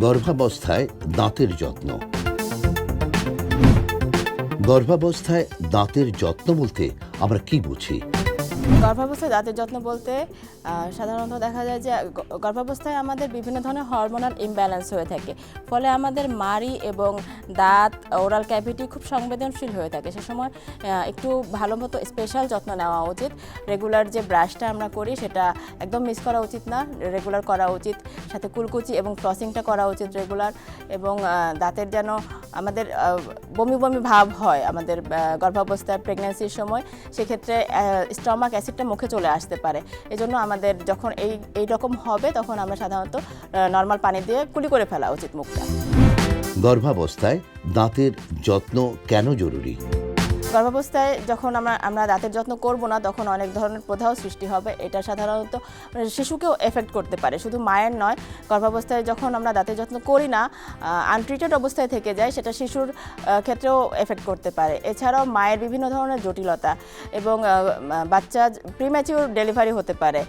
গর্ভাবস্থায় দাঁতের যত্ন। গর্ভাবস্থায় দাঁতের যত্ন বলতে আমরা কি বুঝি? গর্ভাবস্থায় দাঁতের যত্ন বলতে সাধারণত দেখা যায় যে গর্ভাবস্থায় আমাদের বিভিন্ন ধরনের হরমোনাল ইমব্যালেন্স হয়ে থাকে। ফলে আমাদের মাড়ি এবং দাঁত ওরাল ক্যাভিটি খুব সংবেদনশীল হয়ে থাকে। সে সময় একটু ভালো মতো স্পেশাল যত্ন নেওয়া উচিত। রেগুলার যে ব্রাশটা আমরা করি, সেটা একদম মিস করা উচিত না। রেগুলার করা উচিত। সাথে কুলকুচি এবং ক্রসিংটা করা উচিত রেগুলার এবং দাঁতের যেন আমাদের বমি বমি ভাব হয় আমাদের গর্ভাবস্থায় প্রেগন্যান্সির সময়। সেক্ষেত্রে স্টমাক অ্যাসিডটা মুখে চলে আসতে পারে। এজন্য আমাদের যখন এই এই রকম হবে, তখন আমরা সাধারণত নর্মাল পানি দিয়ে কুলি করে ফেলা উচিত মুখটা। গর্ভাবস্থায় দাঁতের যত্ন কেন জরুরি? গর্ভাবস্থায় যখন আমরা আমরা দাঁতের যত্ন করব না, তখন অনেক ধরনের প্রদাহ সৃষ্টি হবে। এটা সাধারণত শিশুকেও এফেক্ট করতে পারে। শুধু মায়ের নয়, গর্ভাবস্থায় যখন আমরা দাঁতের যত্ন করি না আনট্রিটেড অবস্থায় থেকে যায়, সেটা শিশুর ক্ষেত্রেও এফেক্ট করতে পারে। এছাড়াও মায়ের বিভিন্ন ধরনের জটিলতা এবং বাচ্চা প্রিম্যাচিউর ডেলিভারি হতে পারে।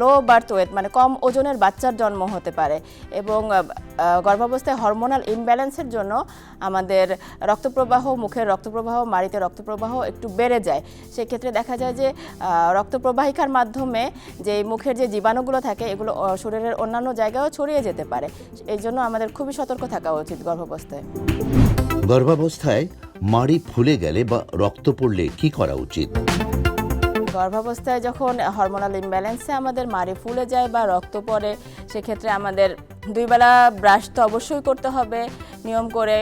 লো বার্থ ওয়েট মানে কম ওজনের বাচ্চার জন্ম হতে পারে এবং গর্ভাবস্থায় হরমোনাল ইমব্যালেন্সের জন্য আমাদের রক্তপ্রবাহ, মুখের রক্তপ্রবাহ, মাড়িতে রক্তপ্রবাহ একটু বেড়ে যায়। সেক্ষেত্রে দেখা যায় যে রক্তপ্রবাহিকার মাধ্যমে যে মুখের যে জীবাণুগুলো থাকে এগুলো শরীরের অন্যান্য জায়গায়ও ছড়িয়ে যেতে পারে। এই জন্য আমাদের খুবই সতর্ক থাকা উচিত গর্ভাবস্থায়। গর্ভাবস্থায় মাড়ি ফুলে গেলে বা রক্ত পড়লে কি করা উচিত? গর্ভাবস্থায় যখন হরমোনাল ইমব্যালেন্সে আমাদের মাড়ি ফুলে যায় বা রক্ত পড়ে সেক্ষেত্রে আমাদের দুইবেলা ব্রাশ তো অবশ্যই করতে হবে। নিয়ম করে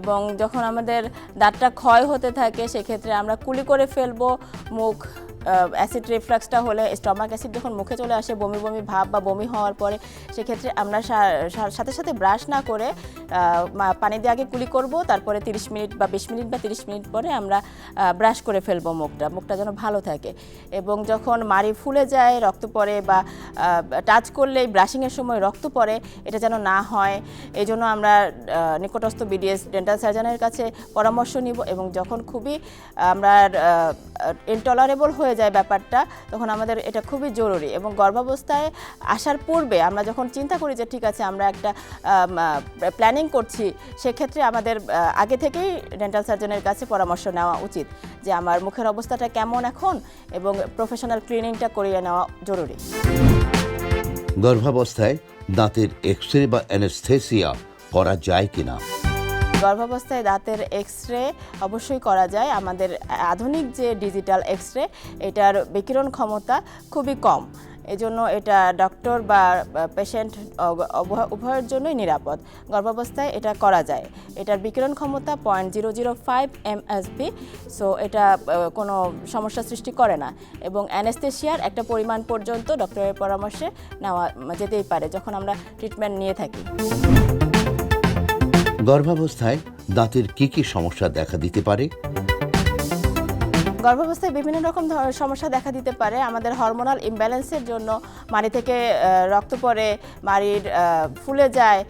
এবং যখন আমাদের দাঁতটা ক্ষয় হতে থাকে সেক্ষেত্রে আমরা কুলি করে ফেলব মুখ। অ্যাসিড রিফ্লাক্সটা হলে স্টমাক অ্যাসিড যখন মুখে চলে আসে, বমি বমি ভাব বা বমি হওয়ার পরে, সেক্ষেত্রে আমরা সাথে সাথে ব্রাশ না করে পানি দিয়ে আগে কুলি করব, তারপরে তিরিশ মিনিট বা বিশ মিনিট বা তিরিশ মিনিট পরে আমরা ব্রাশ করে ফেলব মুখটা মুখটা যেন ভালো থাকে। এবং যখন মাড়ি ফুলে যায়, রক্ত পড়ে বা টাচ করলেই ব্রাশিংয়ের সময় রক্ত পড়ে, এটা যেন না হয় এই জন্য আমরা নিকটস্থ বিডিএস ডেন্টাল সার্জনের কাছে পরামর্শ নিব এবং যখন খুবই আমরা ইনটলারেবল হয়ে যায় ব্যাপারটা, তখন আমাদের এটা খুবই জরুরি এবং গর্ভাবস্থায় আসার পূর্বে আমরা যখন চিন্তা করি যে ঠিক আছে, আমরা একটা প্ল্যানিং করছি, সেক্ষেত্রে আমাদের আগে থেকেই ডেন্টাল সার্জনের কাছে পরামর্শ নেওয়া উচিত যে আমার মুখের অবস্থাটা কেমন এখন এবং প্রফেশনাল ক্লিনিংটা করিয়ে নেওয়া জরুরি। গর্ভাবস্থায় দাঁতের এক্স রে বা অ্যানেস্থেসিয়া করা যায় কিনা? গর্ভাবস্থায় দাঁতের এক্স রে অবশ্যই করা যায়। আমাদের আধুনিক যে ডিজিটাল এক্স রে এটার বিকিরণ ক্ষমতা খুবই কম। এজন্য এটা ডক্টর বা পেশেন্ট উভয়ের জন্যই নিরাপদ। গর্ভাবস্থায় এটা করা যায়। এটার বিকিরণ ক্ষমতা point zero zero five MSB so এটা কোনো সমস্যা সৃষ্টি করে না। এবং অ্যানেস্থেশিয়ার একটা পরিমাণ পর্যন্ত ডক্টরের পরামর্শে নেওয়া, যেতেই পারে, যখন আমরা ট্রিটমেন্ট নিয়ে থাকি। গর্ভাবস্থায় দাঁতের কি কি সমস্যা দেখা দিতে পারে? গর্ভাবস্থায় বিভিন্ন রকম সমস্যা দেখা দিতে পারে। আমাদের হরমোনাল ইমব্যালেন্সের জন্য মাড়ি থেকে রক্ত পড়ে, মাড়ির ফুলে যায়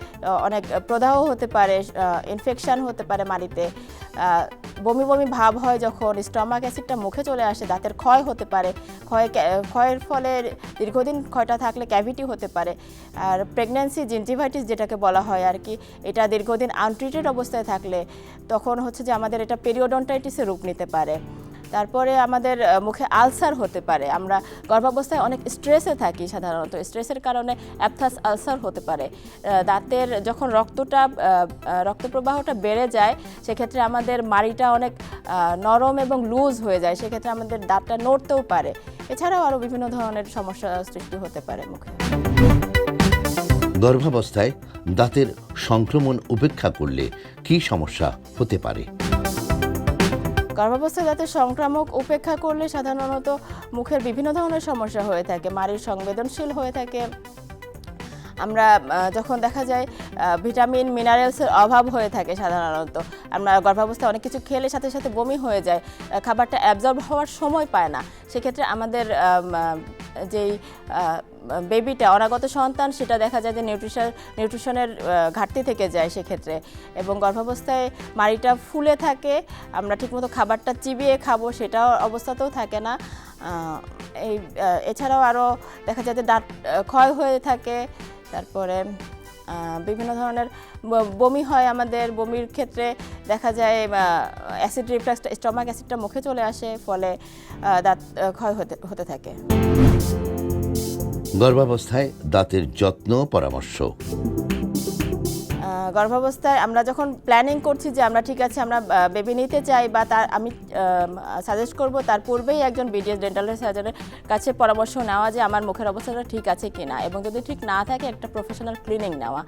অনেক প্রদাহ হতে পারে ইনফেকশান হতে পারে মাড়িতে। বমি বমি ভাব হয় যখন স্টমাক অ্যাসিডটা মুখে চলে আসে, দাঁতের ক্ষয় হতে পারে। ক্ষয় ক্ষয়ের ফলে দীর্ঘদিন ক্ষয়টা থাকলে ক্যাভিটি হতে পারে। আর প্রেগন্যান্সি জিনজিভাইটিস যেটাকে বলা হয় আর কি, এটা দীর্ঘদিন আনট্রিটেড অবস্থায় থাকলে তখন হচ্ছে যে আমাদের এটা পেরিওডন্টাইটিসের রূপ নিতে পারে। তারপরে আমাদের মুখে আলসার হতে পারে। আমরা গর্ভাবস্থায় অনেক স্ট্রেসে থাকি সাধারণত। স্ট্রেসের কারণে অ্যাপথাস আলসার হতে পারে। দাঁতের যখন রক্তটা রক্ত প্রবাহটা বেড়ে যায়, সেক্ষেত্রে আমাদের মাড়িটা অনেক নরম এবং লুজ হয়ে যায়। সেক্ষেত্রে আমাদের দাঁতটা নড়তেও পারে। এছাড়াও আরও বিভিন্ন ধরনের সমস্যা সৃষ্টি হতে পারে মুখে। গর্ভাবস্থায় দাঁতের সংক্রমণ উপেক্ষা করলে কি সমস্যা হতে পারে? গর্ভাবস্থায় যাতে সংক্রামক উপেক্ষা করলে সাধারণত মুখের বিভিন্ন ধরনের সমস্যা হয়ে থাকে, মাড়ির সংবেদনশীল হয়ে থাকে। আমরা যখন দেখা যায় ভিটামিন মিনারেলসের অভাব হয়ে থাকে সাধারণত। আমরা গর্ভাবস্থায় অনেক কিছু খেলে সাথে সাথে বমি হয়ে যায় খাবারটা অ্যাবজর্ব হওয়ার সময় পায় না। সেক্ষেত্রে আমাদের যেই বেবিটা অনাগত সন্তান, সেটা দেখা যায় যে নিউট্রিশন নিউট্রিশনের ঘাটতি থেকে যায় সেক্ষেত্রে। এবং গর্ভাবস্থায় মাড়িটা ফুলে থাকে, আমরা ঠিকমতো খাবারটা চিবিয়ে খাব, সেটাও অবস্থাতেও থাকে না। এই এছাড়াও আরও দেখা যায় যে দাঁত ক্ষয় হয়ে থাকে, তারপরে বিভিন্ন ধরনের বমি হয় আমাদের, বমির ক্ষেত্রে দেখা যায় অ্যাসিড রিফ্লাক্স স্টমাক অ্যাসিডটা মুখে চলে আসে, ফলে দাঁত ক্ষয় হতে হতে থাকে। গর্ভাবস্থায় দাঁতের যত্ন, পরামর্শ। গর্ভাবস্থায় আমরা যখন প্ল্যানিং করছি যে আমরা ঠিক আছে, আমরা বেবি নিতে চাই বা তার, আমি সাজেস্ট করব, তার পূর্বেই একজন বিডিএস ডেন্টাল সার্জনের কাছে পরামর্শ নেওয়া যে আমার মুখের অবস্থাটা ঠিক আছে কি না এবং যদি ঠিক না থাকে, একটা প্রফেশনাল ক্লিনিং নেওয়া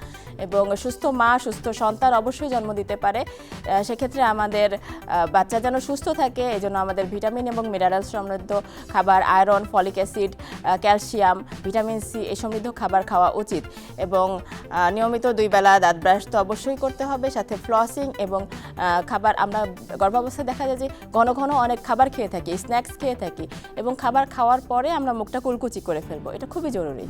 এবং সুস্থ মা, সুস্থ সন্তান অবশ্যই জন্ম দিতে পারে। সেক্ষেত্রে আমাদের বাচ্চা যেন সুস্থ থাকে এই জন্য আমাদের ভিটামিন এবং মিনারেল সমৃদ্ধ খাবার iron folic acid calcium vitamin C এই সমৃদ্ধ খাবার খাওয়া উচিত এবং নিয়মিত দুই বেলা দাঁত ব্রাশ তো অবশ্যই করতে হবে, সাথে ফ্লসিং এবং খাবার আমরা গর্ভাবস্থায় দেখা যায় যে ঘন ঘন অনেক খাবার খেয়ে থাকি স্ন্যাক্স খেয়ে থাকি এবং খাবার খাওয়ার পরে আমরা মুখটা কুলকুচি করে ফেলব, এটা খুবই জরুরি।